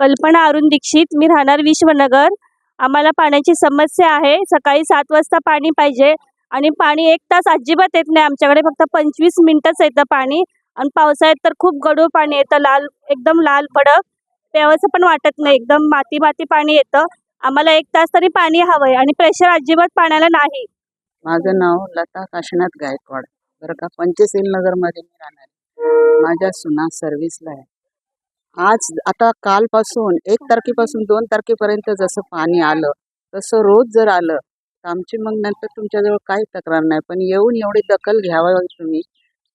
कल्पना अरुण दीक्षित मी राहणार विश्वनगर. आम्हाला पाण्याची समस्या आहे. सकाळी सात वाजता पाणी पाहिजे आणि पाणी एक तास अजिबात येत नाही. आमच्याकडे फक्त पंचवीस मिनटंच येतं पाणी. आणि पावसाळ्यात तर खूप गडूळ पाणी येतं लाल एकदम लाल भडक प्यावंसं पण वाटत नाही एकदम माती माती पाणी येतं. आम्हाला एक तास तरी पाणी हवंय आणि प्रेशर अजिबात पाण्याला नाही. माझं नाव लता काशीनाथ गायकवाड. बरं का पंचशील नगरमध्ये मी राहणार. माझ्या सुना सर्व्हिसला आहे. आज आता कालपासून एक तारखेपासून दोन तारखेपर्यंत जसं पाणी आलं तसं रोज जर आलं तर आमची मग नंतर तुमच्याजवळ काही तक्रार नाही. पण येऊन एवढी दखल घ्यावा तुम्ही.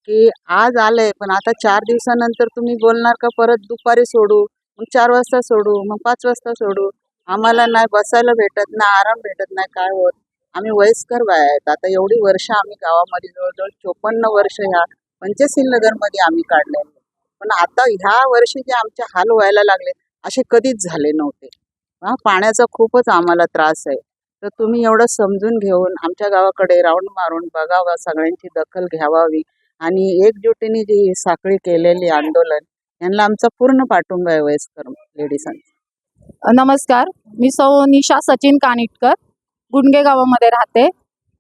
की आज आलंय पण आता चार दिवसानंतर तुम्ही बोलणार का परत दुपारी सोडू मग चार वाजता सोडू मग पाच वाजता सोडू? आम्हाला नाही बसायला भेटत ना आराम भेटत नाही काय होत? आम्ही वयस्कर बाया आहेत आता एवढी वर्ष आम्ही गावामध्ये जवळजवळ चोपन्न वर्ष ह्या पंचशील नगरमध्ये आम्ही काढलेलो. पण आता ह्या वर्षी जे आमचे हाल व्हायला लागले असे कधीच झाले नव्हते. हा पाण्याचा खूपच आम्हाला त्रास आहे. तर तुम्ही एवढं समजून घेऊन आमच्या गावाकडे राऊंड मारून बघावा सगळ्यांची दखल घ्यावावी. आणि एकजुटीने जी साखळी केलेली आंदोलन यांना आमचा पूर्ण पाठिंबा आहे वयस्कर लेडीजांचा. नमस्कार. मी सौ निशा सचिन कानिटकर गुंडगे गावामध्ये राहते.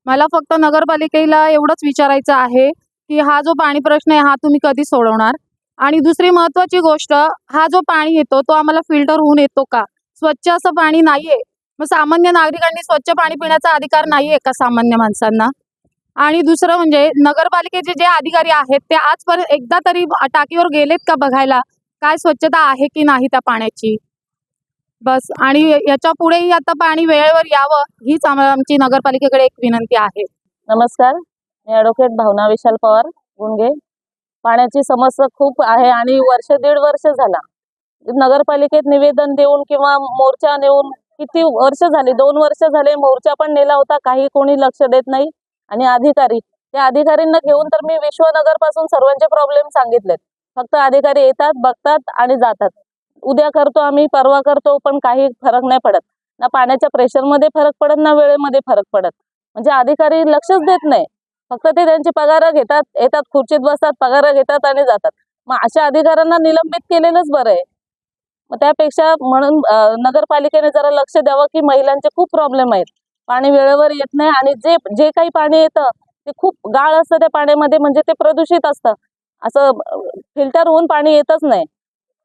मला फक्त नगरपालिकेला एवढंच विचारायचं आहे की हा जो पाणी प्रश्न आहे हा तुम्ही कधी सोडवणार? आणि दुसरी महत्त्वाची गोष्ट हा जो पाणी येतो तो आम्हाला फिल्टर होऊन येतो का? स्वच्छ असं पाणी नाहीये. मग सामान्य नागरिकांनी स्वच्छ पाणी पिण्याचा अधिकार नाहीये का सामान्य माणसांना? आणि दुसरं म्हणजे नगरपालिकेचे जे अधिकारी आहेत ते आजपर्यंत एकदा तरी टाकीवर गेलेत का बघायला? काय स्वच्छता आहे की नाही त्या पाण्याची? बस. आणि याच्या पुढेही आता पाणी वेळेवर यावं हीच आमची नगरपालिकेकडे एक विनंती आहे. नमस्कार. मी ॲडव्होकेट भावना विशाल पवार गुंगे पाण्याची समस्या खूप आहे आणि वर्ष दीड वर्ष झाला. नगरपालिकेत निवेदन देऊन किंवा मोर्चा नेऊन किती वर्ष झाली? दोन वर्ष झाले मोर्चा पण नेला होता काही कोणी लक्ष देत नाही. आणि अधिकारी. त्या अधिकाऱ्यांना घेऊन तर मी विश्वनगरपासून सर्वांचे प्रॉब्लेम सांगितलेत. फक्त अधिकारी येतात बघतात आणि जातात. उद्या करतो आम्ही परवा करतो पण काही फरक नाही पडत. ना पाण्याच्या प्रेशरमध्ये फरक पडत ना वेळेमध्ये फरक पडत. म्हणजे अधिकारी लक्षच देत नाही. फक्त ते त्यांचे पगार घेतात येतात खुर्चीत बसतात पगार घेतात आणि जातात. मग अशा अधिकाऱ्यांना निलंबित केलेलंच बरं आहे. मग त्यापेक्षा म्हणून नगरपालिकेने जरा लक्ष द्यावं की महिलांचे खूप प्रॉब्लेम आहेत. पाणी वेळेवर येत नाही आणि जे जे काही पाणी येतं ते खूप गाळ असतं त्या पाण्यामध्ये म्हणजे ते प्रदूषित असतं. असं फिल्टर होऊन पाणी येतच नाही.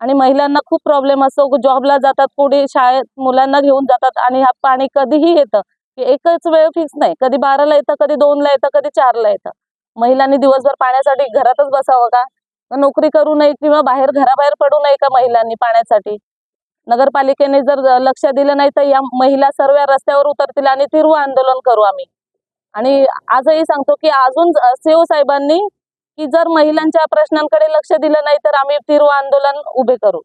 आणि महिलांना खूप प्रॉब्लेम असतो जॉबला जातात पुढे शाळेत मुलांना घेऊन जातात आणि हा पाणी कधीही येतं. की एकच वेळ फिक्स नाही. कधी बाराला येतं कधी दोनला येतं कधी चारला येतं. महिलांनी दिवसभर पाण्यासाठी घरातच बसावं का? नोकरी करू नये किंवा बाहेर घराबाहेर पडू नये का महिलांनी पाण्यासाठी? नगरपालिकेने जर लक्ष दिलं नाही तर या महिला सर्व रस्त्यावर उतरतील आणि तीव्र आंदोलन करू आम्ही. आणि आजही सांगतो की अजून सीओ साहेबांनी की जर महिलांच्या प्रश्नांकडे लक्ष दिलं नाही तर आम्ही तीव्र आंदोलन उभे करू.